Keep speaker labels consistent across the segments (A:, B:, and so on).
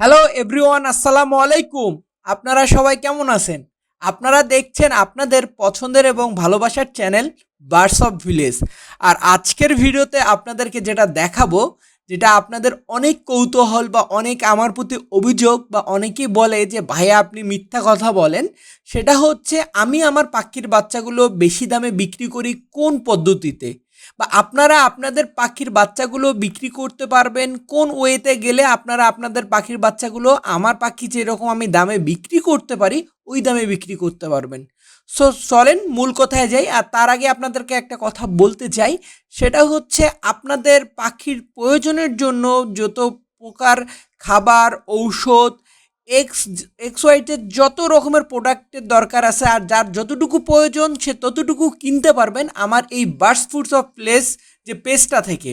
A: Hello everyone আসসালামু আলাইকুম আপনারা সবাই কেমন আছেন? আপনারা দেখছেন আপনাদের পছন্দের এবং ভালোবাসার চ্যানেল বার্ডস অফ ভিলেজ আর আজকের ভিডিওতে আপনাদেরকে যেটা দেখাবো, যেটা আপনাদের অনেক কৌতূহল বা অনেক আমার প্রতি অভিযোগ বা অনেকেই বলে যে ভাইয়া আপনি মিথ্যা কথা বলেন। সেটা হচ্ছে, আমি আমার পাখির বাচ্চাগুলো বেশি দামে বিক্রি করি কোন পদ্ধতিতে? বা আপনারা আপনাদের পাখির বাচ্চাগুলো বিক্রি করতে পারবেন, কোন ওয়েতে গেলে আপনারা আপনাদের পাখির বাচ্চাগুলো, আমার পাখি যেরকম আমি দামে বিক্রি করতে পারি, ওই দামে বিক্রি করতে পারবেন। সো, চলেন মূল কথায় যাই, আর তার আগে আপনাদেরকে একটা কথা বলতে চাই, সেটা হচ্ছে আপনাদের পাখির প্রয়োজনের জন্য যত প্রকার খাবার, ঔষধ এক্স এক্স ওয়াইটের যত রকমের প্রোডাক্টের দরকার আছে আর যার যতটুকু প্রয়োজন সে ততটুকু কিনতে পারবেন আমার এই বার্ডস ফুডস অফ প্লেস যে পেজটা থেকে।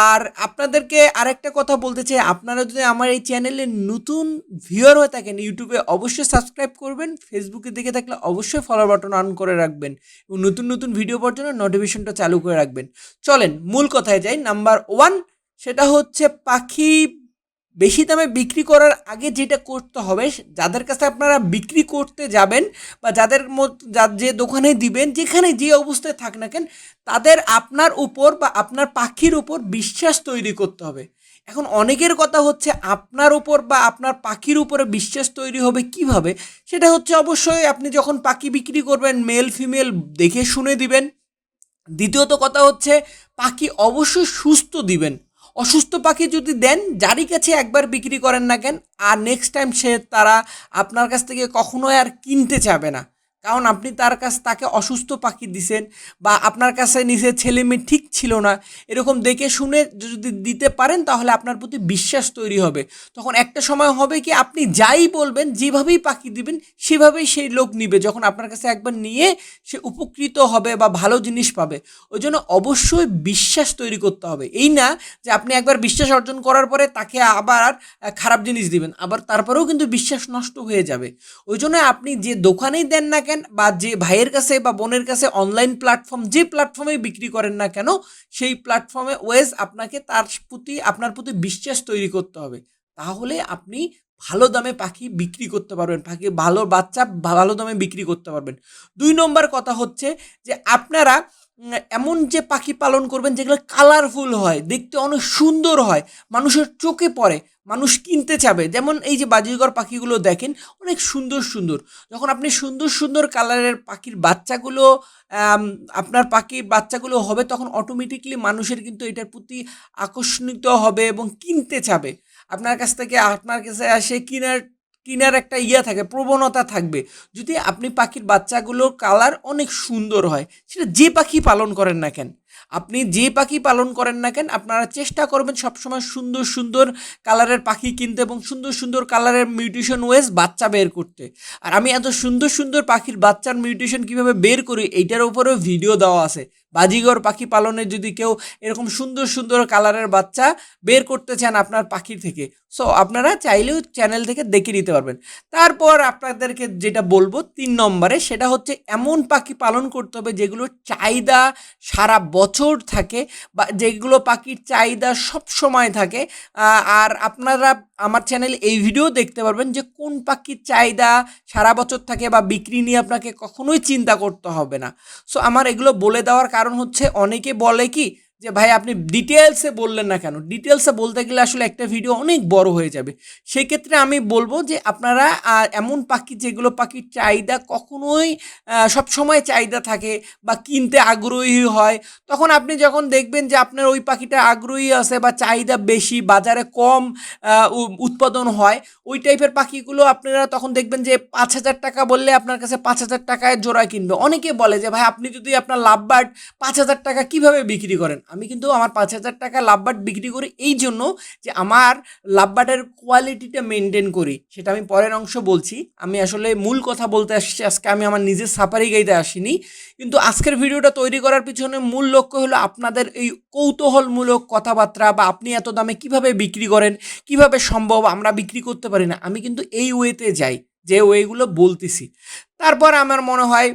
A: আর আপনাদেরকে আরেকটা কথা বলতে চাই, আপনারা যদি আমার এই চ্যানেলে নতুন ভিউয়ার হয়ে থাকেন ইউটিউবে অবশ্যই সাবস্ক্রাইব করবেন ফেসবুকে দেখে থাকলে অবশ্যই ফলো বাটন অন করে রাখবেন এবং নতুন নতুন ভিডিও পাওয়ার জন্য নোটিফিকেশনটা চালু করে রাখবেন। চলেন, মূল কথায় যাই। নাম্বার ওয়ান সেটা হচ্ছে পাখি বেশি দামে বিক্রি করার আগে যেটা করতে হবে, যাদের কাছে আপনারা বিক্রি করতে যাবেন বা যাদের যে দোকানে দিবেন, যেখানে যে অবস্থায় থাক না কেন, তাদের আপনার উপর বা আপনার পাখির উপর বিশ্বাস তৈরি করতে হবে। এখন অনেকের কথা হচ্ছে আপনার উপর বা আপনার পাখির উপরে বিশ্বাস তৈরি হবে কীভাবে? সেটা হচ্ছে অবশ্যই আপনি যখন পাখি বিক্রি করবেন মেল ফিমেল দেখে শুনে দিবেন। দ্বিতীয়ত কথা হচ্ছে পাখি অবশ্যই সুস্থ দিবেন। অসুস্থ পাখি যদি দেন, যারই কাছে একবার বিক্রি করেন না কেন, আর নেক্সট টাইম সে তারা আপনার কাছ থেকে কখনোই আর কিনতে চাবে না। কারণ আপনি তার কাছ তাকে অসুস্থ পাখি দিছেন বা আপনার কাছে নিজের ছেলে মেয়ে ঠিক ছিল না, এরকম দেখে শুনে যদি দিতে পারেন তাহলে আপনার প্রতি বিশ্বাস তৈরি হবে। তখন একটা সময় হবে কি আপনি যাই বলবেন, যেভাবেই পাখি দিবেন সেভাবেই সেই লোক নিবে, যখন আপনার কাছে একবার নিয়ে সে উপকৃত হবে বা ভালো জিনিস পাবে। ওই জন্য অবশ্যই বিশ্বাস তৈরি করতে হবে। এই না যে আপনি একবার বিশ্বাস অর্জন করার পরে তাকে আবার খারাপ জিনিস দিবেন, আবার তারপরেও কিন্তু বিশ্বাস নষ্ট হয়ে যাবে। ওই জন্য আপনি যে দোকানেই দেন না কেন বা যে ভাইয়ের কাছে বা বোনের কাছে অনলাইন প্ল্যাটফর্ম যে প্ল্যাটফর্মে বিক্রি করেন না কেন, সেই প্ল্যাটফর্মে ওয়েজ আপনাকে তার প্রতি, আপনার প্রতি বিশ্বাস তৈরি করতে হবে। তাহলে আপনি ভালো দামে পাখি বিক্রি করতে পারবেন, পাখি ভালো বাচ্চা ভালো দামে বিক্রি করতে পারবেন। দুই নম্বর কথা হচ্ছে যে আপনারা এমন যে পাখি পালন করবেন যেগুলো কালারফুল হয়, দেখতে অনেক সুন্দর হয়, মানুষের চোখে পড়ে মানুষ কিনতে চাবে। যেমন এই যে বাজিগর পাখিগুলো দেখেন, অনেক সুন্দর সুন্দর। যখন আপনি সুন্দর সুন্দর কালারের পাখির বাচ্চাগুলো আপনার পাখির বাচ্চাগুলো হবে, তখন অটোমেটিকলি মানুষের কিন্তু এটার প্রতি আকর্ষণিত হবে এবং কিনতে চাবে। আপনার কাছ থেকে, আপনার কাছে আসে কিনার কিনার একটা ইয়া থাকে, প্রবণতা থাকবে। যদি আপনি পাখির বাচ্চাগুলোর কালার অনেক সুন্দর হয়, সেটা যে পাখি পালন করেন না কেন আপনি যে পাখি পালন করেন না কেন, আপনারা চেষ্টা করবেন সবসময় সুন্দর সুন্দর কালারের পাখি কিনতে এবং সুন্দর সুন্দর কালারের মিউটেশন ওয়েজ বাচ্চা বের করতে। আর আমি এত সুন্দর সুন্দর পাখির বাচ্চার মিউটেশন কীভাবে বের করি, এইটার উপরেও ভিডিও দেওয়া আছে। বাজিগর পাখি পালনে যদি কেউ এরকম সুন্দর সুন্দর কালারের বাচ্চা বের করতে চান আপনার পাখির থেকে সো আপনারা চাইলেও চ্যানেল থেকে দেখে নিতে পারবেন। তারপর আপনাদেরকে যেটা বলব তিন নম্বরে, সেটা হচ্ছে এমন পাখি পালন করতে হবে যেগুলোর চাহিদা সারা বছর থাকে বা যেগুলো পাখির চাহিদা সব সময় থাকে আর আপনারা আমার চ্যানেল এই ভিডিও দেখতে পারবেন যে কোন পাখির চাহিদা সারা বছর থাকে বা বিক্রি নিয়ে আপনাকে কখনোই চিন্তা করতে হবে না। সো আমার এগুলো বলে দেওয়ার কারণ হচ্ছে অনেকে বলে কি যে ভাই আপনি ডিটেলসে বললেন না কেন? ডিটেলসে বলতে গেলে আসলে একটা ভিডিও অনেক বড় হয়ে যাবে। সেই ক্ষেত্রে আমি বলব যে আপনারা এমন পাখি যেগুলো পাখির চাহিদা কখনোই সবসময় চাহিদা থাকে বা কিনতে আগ্রহী হয়, তখন আপনি যখন দেখবেন যে আপনার ওই পাখিটা আগ্রহী আছে বা চাহিদা বেশি, বাজারে কম উৎপাদন হয়, ওই টাইপের পাখিগুলো আপনারা তখন দেখবেন যে পাঁচ হাজার টাকা বললে আপনার কাছে পাঁচ হাজার টাকায় জোড়া কিনবে। অনেকে বলে যে ভাই আপনি যদি আপনার লাভবার্ড পাঁচ হাজার টাকা কীভাবে বিক্রি করেন? আমি কিন্তু আমার পাঁচ হাজার টাকা লাভবার্ড বিক্রি করি এই জন্য যে আমার লাভবার্ডের কোয়ালিটিটা মেনটেন করি। সেটা আমি পরের অংশ বলছি। আমি আসলে মূল কথা বলতে আসছি, আজকে আমি আমার নিজের সাফারি গাইতে আসিনি। কিন্তু আজকের ভিডিওটা তৈরি করার পিছনে মূল লক্ষ্য হলো আপনাদের এই কৌতূহলমূলক কথাবার্তা বা আপনি এত দামে কীভাবে বিক্রি করেন, কীভাবে সম্ভব আমরা বিক্রি করতে পারি না, আমি কিন্তু এই ওয়েতে যাই, যে ওয়েগুলো বলতেছি। তারপর আমার মনে হয়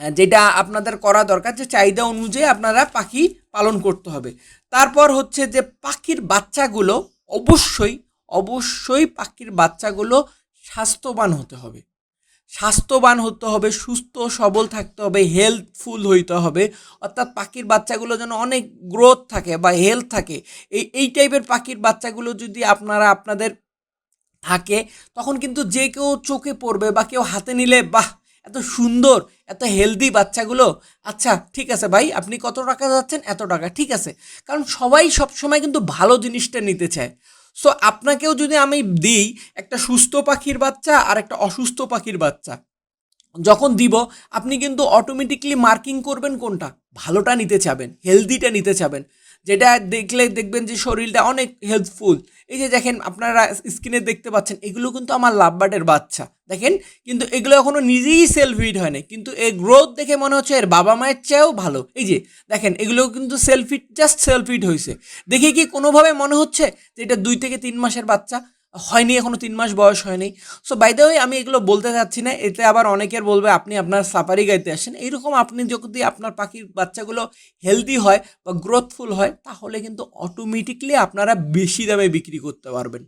A: যেটা আপনাদের করা দরকার, যে চাহিদা অনুযায়ী আপনারা পাখি পালন করতে হবে। তারপর হচ্ছে যে পাখির বাচ্চাগুলো অবশ্যই অবশ্যই পাখির বাচ্চাগুলো স্বাস্থ্যবান হতে হবে। স্বাস্থ্যবান হতে হবে, সুস্থ, সবল থাকতে হবে হেলথফুল হইতে হবে। অর্থাৎ পাখির বাচ্চাগুলো যেন অনেক গ্রোথ থাকে বা হেলথ থাকে। এই এই টাইপের পাখির বাচ্চাগুলো যদি আপনারা, আপনাদের থাকে, তখন কিন্তু যে কেউ চোখে পড়বে বা কেউ হাতে নিলে, বাহ! এত সুন্দর, এত হেলদি বাচ্চাগুলো। আচ্ছা ঠিক আছে ভাই, আপনি কত টাকা যাচ্ছেন? এত টাকা, ঠিক আছে। কারণ সবাই সবসময় কিন্তু ভালো জিনিসটা নিতে চায়। সো আপনাকেও যদি আমি দিই একটা সুস্থ পাখির বাচ্চা আর একটা অসুস্থ পাখির বাচ্চা, যখন দিব, আপনি কিন্তু অটোমেটিকলি মার্কিং করবেন কোনটা? ভালোটা নিতে চাবেন হেলদিটা নিতে চাবেন। যেটা দেখলে দেখবেন যে শরীরটা অনেক হেল্পফুল এই যে দেখেন, আপনারা স্ক্রিনে দেখতে পাচ্ছেন, এগুলো কিন্তু আমার লাভবার্ডের বাচ্চা। দেখেন, কিন্তু এগুলো এখনও নিজেই সেলফ ফিড হয়নি কিন্তু এর গ্রোথ দেখে মনে হচ্ছে এর বাবা মায়ের চেয়েও ভালো। এই যে, দেখেন, এগুলো কিন্তু self heat just self heat হয়েছে দেখে কি কোনোভাবে মনে হচ্ছে যে এটা দুই থেকে তিন মাসের বাচ্চা? হয়নি, এখনও তিন মাস বয়স হয়নি। সো বাই দ্য ওয়ে আমি এগুলো বলতে চাচ্ছি না, এতে আবার অনেকের বলবে, আপনি আপনার সাফারি গাইতে আসেন। এইরকম আপনি যদি আপনার পাখির বাচ্চাগুলো হেলদি হয় বা গ্রোথফুল হয়, তাহলে কিন্তু অটোমেটিকলি আপনারা বেশি দামে বিক্রি করতে পারবেন।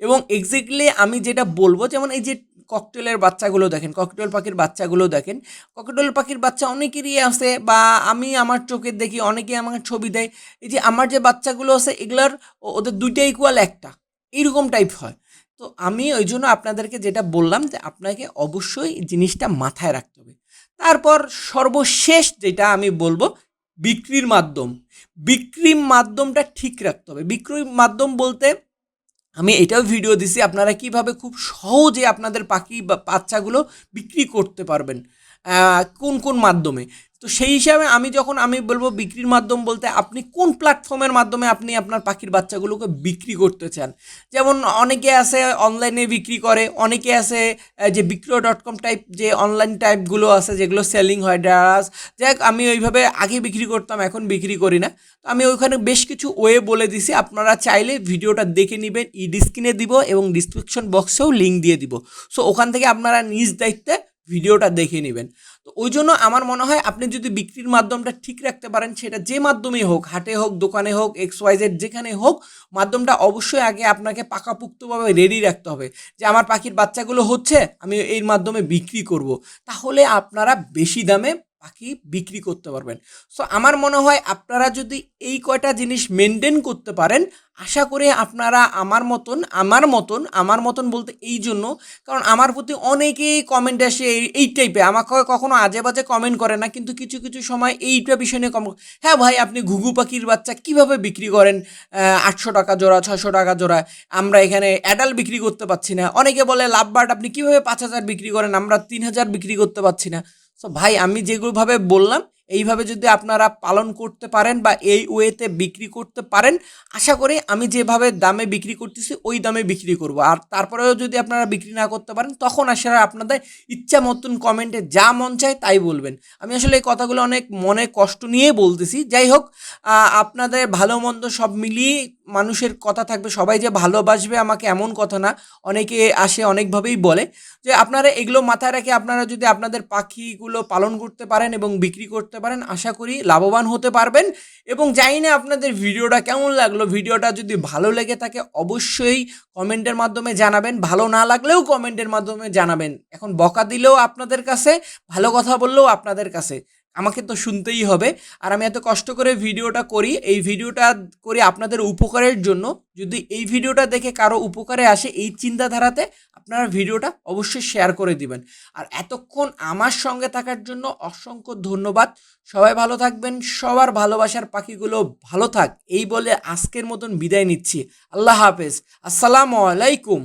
A: এবং এক্স্যাক্টলি আমি যেটা বলব, যেমন এই যে ককটেলের বাচ্চাগুলো দেখেন ককটেল পাখির বাচ্চাগুলো দেখেন ককটেল পাখির বাচ্চা অনেকেরই আছে বা আমি আমার চোখে দেখি অনেকে আমাকে ছবি দেয়। এই যে আমার যে বাচ্চাগুলো আছে, এগুলার ওদের দুইটা ইকুয়াল একটা। এইরকম টাইপ হয়। তো আমি ওই জন্য আপনাদেরকে যেটা বললাম যে আপনাকে অবশ্যই জিনিসটা মাথায় রাখতে হবে। তারপর সর্বশেষ যেটা আমি বলব, বিক্রির মাধ্যম। বিক্রির মাধ্যমটা ঠিক রাখতে হবে। বিক্রির মাধ্যম বলতে আমি এটাও ভিডিও দিছি, আপনারা কীভাবে খুব সহজে আপনাদের পাখি বা বাচ্চাগুলো বিক্রি করতে পারবেন। কোন কোন মাধ্যমে? তো সেই হিসাবে আমি যখন আমি বলব বিক্রির মাধ্যম বলতে আপনি কোন প্ল্যাটফর্মের মাধ্যমে আপনি আপনার পাখির বাচ্চাগুলোকে বিক্রি করতে চান? যেমন অনেকে আছে অনলাইনে বিক্রি করে, অনেকে আছে যে বিক্রয় ডট কম টাইপ যে অনলাইন টাইপগুলো আছে, যেগুলো সেলিং হয় ডারাস যাক, আমি ওইভাবে আগে বিক্রি করতাম, এখন বিক্রি করি না। তো আমি ওইখানে বেশ কিছু ওয়ে বলে দিছি। আপনারা চাইলে ভিডিওটা দেখে নেবেন ই ডিসক্রিনে দিব এবং ডিসক্রিপশন বক্সেও লিঙ্ক দিয়ে দিব। সো ওখান থেকে আপনারা নিজ দায়িত্বে ভিডিওটা দেখে নেবেন। তো ওই জন্য আমার মনে হয় আপনি যদি বিক্রির মাধ্যমটা ঠিক রাখতে পারেন, সেটা যে মাধ্যমেই হোক, হাটে হোক, দোকানে হোক এক্স ওয়াইজেড যেখানে হোক, মাধ্যমটা অবশ্যই আগে আপনাকে পাকাপুক্তভাবে রেডি রাখতে হবে যে আমার পাখির বাচ্চাগুলো হচ্ছে, আমি এর মাধ্যমে বিক্রি করব। তাহলে আপনারা বেশি দামে পাখি বিক্রি করতে পারবেন। সো আমার মনে হয় আপনারা যদি এই কয়টা জিনিস মেনটেন করতে পারেন, আশা করি আপনারা আমার মতন আমার মতন আমার মতন বলতে এই জন্য, কারণ আমার প্রতি অনেকেই কমেন্ট আসে এই- টাইপে আমাকে কখনো আজে বাজে কমেন্ট করে না, কিন্তু কিছু কিছু সময় এইটা বিষয় নিয়ে কম হ্যাঁ ভাই, আপনি ঘুঘু পাখির বাচ্চা কীভাবে বিক্রি করেন? আটশো টাকা জোড়া ছশো টাকা জোড়া। আমরা এখানে অ্যাডাল বিক্রি করতে পারছি না। অনেকে বলে লাভ লাভবার্ড, আপনি কীভাবে পাঁচ হাজার বিক্রি করেন? আমরা তিন হাজার বিক্রি করতে পারছি না। সো ভাই আমি যেগুলোভাবে বললাম এইভাবে যদি আপনারা পালন করতে পারেন বা এই ওয়েতে বিক্রি করতে পারেন, আশা করি আমি যেভাবে দামে বিক্রি করতেছি, ওই দামে বিক্রি করব। আর তারপরেও যদি আপনারা বিক্রি না করতে পারেন, তখন আসলে আপনাদের ইচ্ছা মতন কমেন্টে যা মন চায় তাই বলবেন। আমি আসলে এই কথাগুলো অনেক মনে কষ্ট নিয়ে বলতেছি। যাই হোক আপনাদের ভালো মন্দ সব মিলিয়ে মানুষের কথা থাকবে, সবাই যে ভালোবাসবে আমাকে এমন কথা না, অনেকে আসে অনেকভাবেই বলে যে, আপনারা এগুলো মাথায় রেখে আপনারা যদি আপনাদের পাখিগুলো পালন করতে পারেন এবং বিক্রি করতে পারেন, আশা করি লাভবান হতে পারবেন। এবং জানি না আপনাদের ভিডিওটা কেমন লাগল, ভিডিওটা যদি ভালো লেগে থাকে অবশ্যই কমেন্টের মাধ্যমে জানাবেন, ভালো না লাগলেও কমেন্টের মাধ্যমে জানাবেন। এখন বকা দিলেও আপনাদের কাছে, ভালো কথা বললেও আপনাদের কাছে। আমাকে তো শুনতেই হবে। আর আমি এত কষ্ট করে ভিডিওটা করি, এই ভিডিওটা করি আপনাদের উপকারের জন্য। যদি এই ভিডিওটা দেখে কারও উপকারে আসে এই চিন্তাধারাতে, আপনারা ভিডিওটা অবশ্যই শেয়ার করে দিবেন। আর এতক্ষণ আমার সঙ্গে থাকার জন্য অসংখ্য ধন্যবাদ। সবাই ভালো থাকবেন, সবার ভালোবাসার পাখিগুলো ভালো থাক, এই বলে আজকের মতন বিদায় নিচ্ছি। আল্লাহ হাফেজ। আসসালামু আলাইকুম।